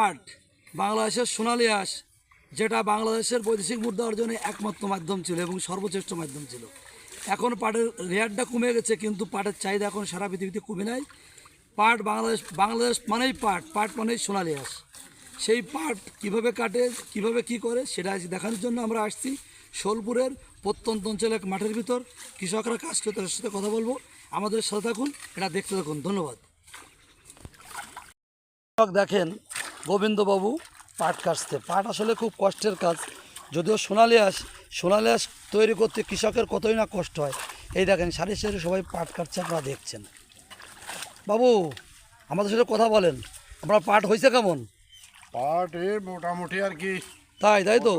পাট বাংলাদেশের সোনালী আঁশ, যেটা বাংলাদেশের বৈদেশিক মুদ্রা অর্জনে একমাত্র মাধ্যম ছিল এবং সর্বশ্রেষ্ঠ মাধ্যম ছিল। এখন পাটের রেয়ারটা কমে গেছে, কিন্তু পাটের চাহিদা এখন সারা পৃথিবীতে কমে নাই। পাট বাংলাদেশ বাংলাদেশ মানেই পাট পাট মানেই সোনালী আঁশ। সেই পাট কীভাবে কাটে, কীভাবে কি করে, সেটা দেখানোর জন্য আমরা আসছি শোলপুরের প্রত্যন্ত অঞ্চলে এক মাঠের ভিতর। কৃষকরা কাজ করতে তাদের সাথে কথা বলব। আমাদের সাথে থাকুন, এটা দেখতে থাকুন। ধন্যবাদ। দেখেন গোবিন্দবাবু পাট কাটতে। পাট আসলে খুব কষ্টের কাজ। যদিও সোনালি আস সোনালি আস তৈরি করতে কৃষকের কতই না কষ্ট হয়। এই দেখেন, সারি সারি সবাই পাট কাটছে, আপনারা দেখছেন। বাবু, আমাদের সাথে কথা বলেন। আপনার পাট হয়েছে কেমন? পাট এ মোটামুটি আর কি তাই তাই তো?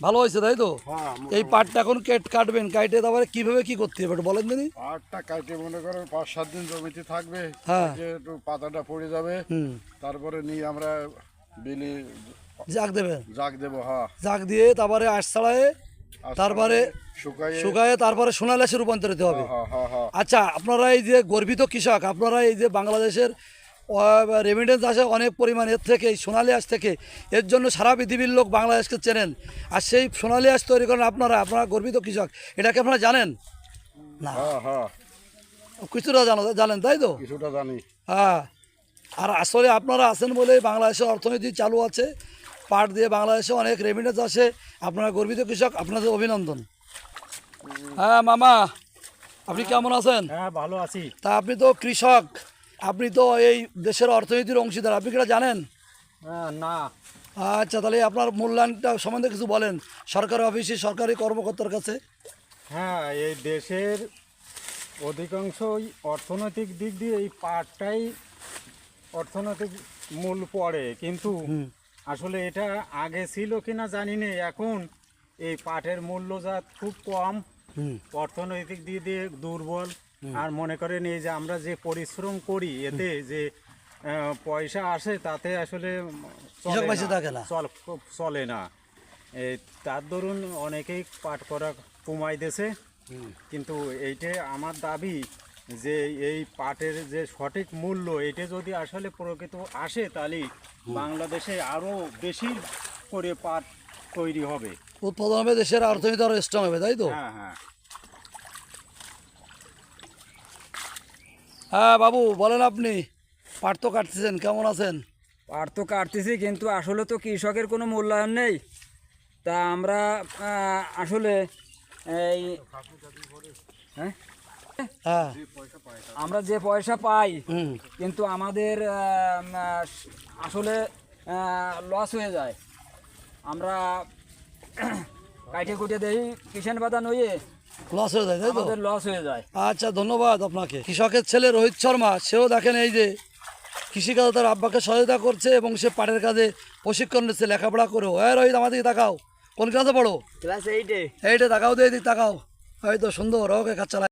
ভালো হয়েছে তাই তো? হ্যাঁ এই পাটটা এখন কেট কাটবেন কাটে তারপরে কীভাবে কি করতে হবে একটু বলেন দিনি পাটটা কাটে মনে করেন পাঁচ সাত দিন জমিতে থাকবে হ্যাঁ। একটু পাতাটা পড়ে যাবে তারপরে নিয়ে আমরা বিলি জাগ দেবেন? জাগ দেবো হ্যাঁ। জাগ দিয়ে তারপরে আশ ছাড়ায় তারপরে শুকায়ে তারপরে সোনালাসে রূপান্তরিত হবে। হ্যাঁ হ্যাঁ। আচ্ছা আপনারা এই যে গর্বিত কৃষক আপনারা এই যে বাংলাদেশের রেমিডেন্স আসে অনেক পরিমাণ এর থেকে এই সোনালি আঁশ থেকে। এর জন্য সারা পৃথিবীর লোক বাংলাদেশকে চেনেন। আর সেই সোনালি আঁশ তৈরি করেন আপনারা আপনারা গর্বিত কৃষক। এটাকে আপনারা জানেন? না। হ্যাঁ হ্যাঁ। কিছুটা জানো জানেন তাই তো? কিছুটা জানি। হ্যাঁ। আর আসলে আপনারা আছেন বলেই বাংলাদেশের অর্থনীতি চালু আছে। পাট দিয়ে বাংলাদেশে অনেক রেমিডেন্স আসে। আপনারা গর্বিত কৃষক আপনাদের অভিনন্দন। হ্যাঁ মামা আপনি কেমন আছেন? হ্যাঁ ভালো আছি। তা আপনি তো কৃষক। আপনি তো এই দেশের অর্থনীতির অংশীদার। আপনি কিটা জানেন? হ্যাঁ, না। আচ্ছা তাহলে আপনার মূল্যায়নটা সম্বন্ধে কিছু বলেন। সরকারি অফিসে সরকারি কর্মকর্তার কাছে। হ্যাঁ এই দেশের অধিকাংশই অর্থনৈতিক দিক দিয়ে এই পাটটাই অর্থনৈতিক মূল পড়ে। কিন্তু আসলে এটা আগে ছিল কিনা জানি না এখন এই পাটের মূল্যজাত খুব কম। অর্থনৈতিক দিক দিয়ে দুর্বল। আর মনে করেন এই যে আমরা যে পরিশ্রম করি এতে যে পয়সা আসে তাতে আসলে চলে না। তার দরুন অনেকেই পাট করা কমাই দিয়েছে কিন্তু এইটা আমার দাবি যে এই পাটের যে সঠিক মূল্য এটা যদি আসলে প্রকৃত আসে তাহলে বাংলাদেশে আরও বেশি করে পাট তৈরি হবে। উৎপাদন হবে দেশের অর্থনীতি আরও স্ট্রং হবে তাই তো? হ্যাঁ হ্যাঁ। হ্যাঁ বাবু বলেন আপনি। পাট তো কাটতেছেন কেমন আছেন? পাট তো কাটতেছি কিন্তু আসলে তো কৃষকের কোনো মূল্যায়ন নেই। তা আমরা আসলে এই হ্যাঁ? হ্যাঁ। আমরা যে পয়সা পাই কিন্তু আমাদের আসলে লস হয়ে যায়। আমরা কাইটে কুটে দেই কিষান বাদা নইয়ে লস হয়ে যায় তাই তো? আমাদের লস হয়ে যায়। আচ্ছা ধন্যবাদ আপনাকে। কৃষকের ছেলে রোহিত শর্মা সেও দেখেন এই যে কৃষিকাজ তার আব্বাকে সহায়তা করছে এবং সে পাটের কাজে প্রশিক্ষণ নিচ্ছে লেখাপড়া করেও। হ্যাঁ রোহিত আমাদেরকে তাকাও। কোন ক্লাসে পড়ো? ক্লাস এইটে এইটে তাকাও দিয়ে দিক তাকাও। হয়তো সুন্দর ওকে কাজ চালায়।